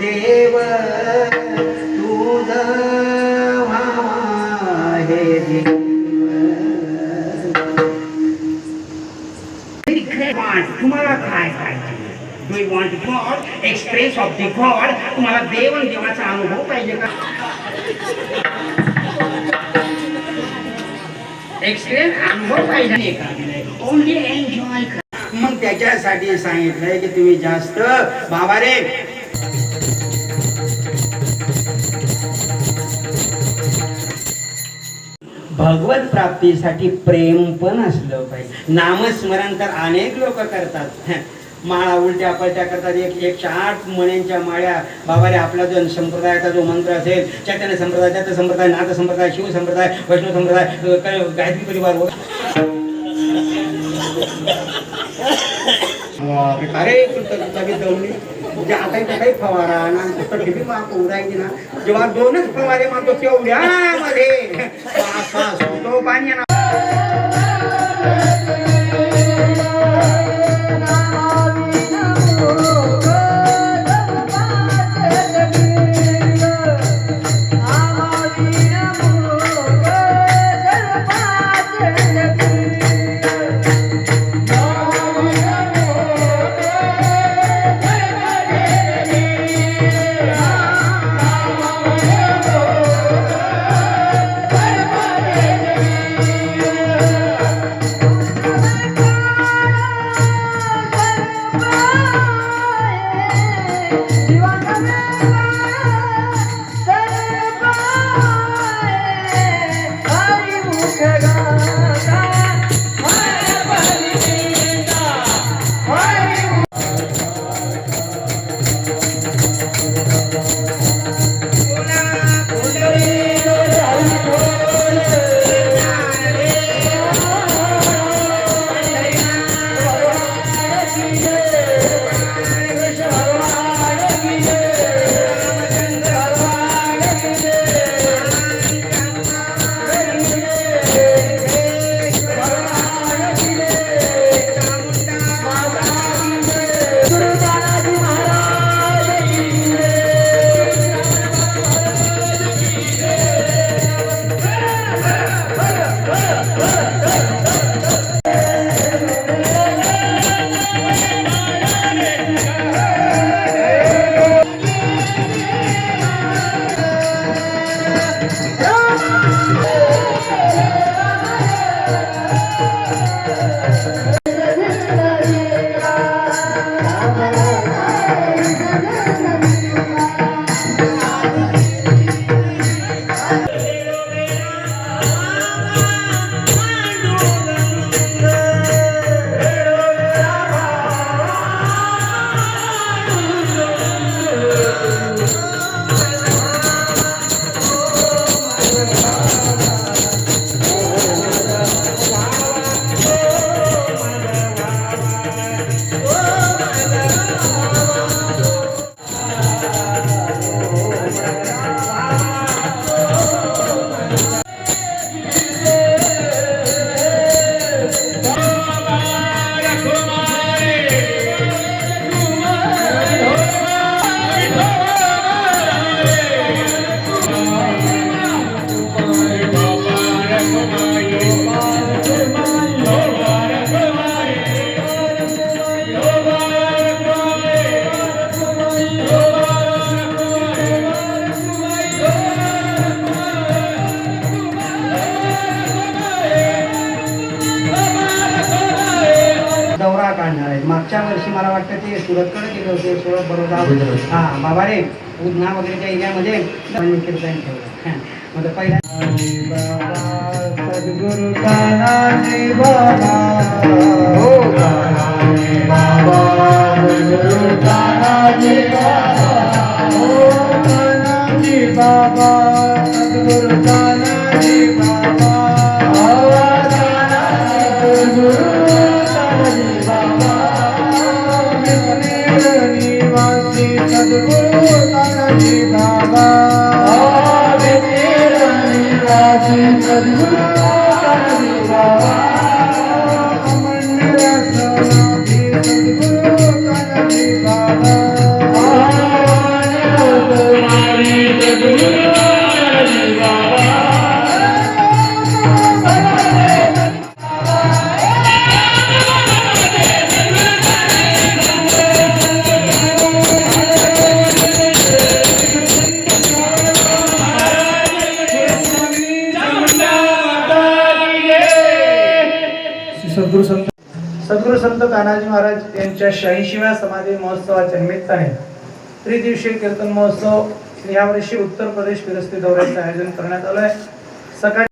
देव तुझ व्हावा हे तुम्हाला काय पाहिजे? Do you want God express of the God तुम्हाला देव आणि देवाचा अनुभव पाहिजे का? एक्सप्रेस अनुभव पाहिजे का? ओनली एन्जॉय मग त्याच्यासाठी सांगितलंय की तुम्ही जास्त बाबा रे भगवत प्राप्तीसाठी प्रेम पण असलं पाहिजे. नामस्मरण तर अनेक लोक करतात. माळा उलट्या पलट्या करतात. एक एकशे आठ मण्यांच्या माळ्या. बाबा रे आपला जो संप्रदायाचा जो मंत्र असेल चैतन्य संप्रदाय दत्त संप्रदाय नाथ संप्रदाय शिव संप्रदाय वैष्णव संप्रदाय गायत्री परिवार. हो अरे कृतज्ञता म्हणजे आता इथे काही फवारा ना नुसतं टिपी माप उरायची ना. जेव्हा दोनच फवारे मारतो तेवढ्या मध्ये வாங்கி Hey! मागच्या वर्षी मला वाटतं ते सुरतकडे गेले होते सुरत बरोबर. हा बाबा रे उधना वगैरेच्या एरियामध्ये कीर्तन ठेवलं. म्हणजे पहिला बाबा. सद्गुरु तानाजी सद्गुरु संत सद्गुरु संत तानाजी महाराज यांच्या शहाऐंशीव्या समाधी महोत्सवाच्या निमित्ताने त्रिदिवसीय कीर्तन महोत्सव यावर्षी उत्तर प्रदेश फिरस्ती दौऱ्याचं आयोजन करण्यात आलं आहे सकाळी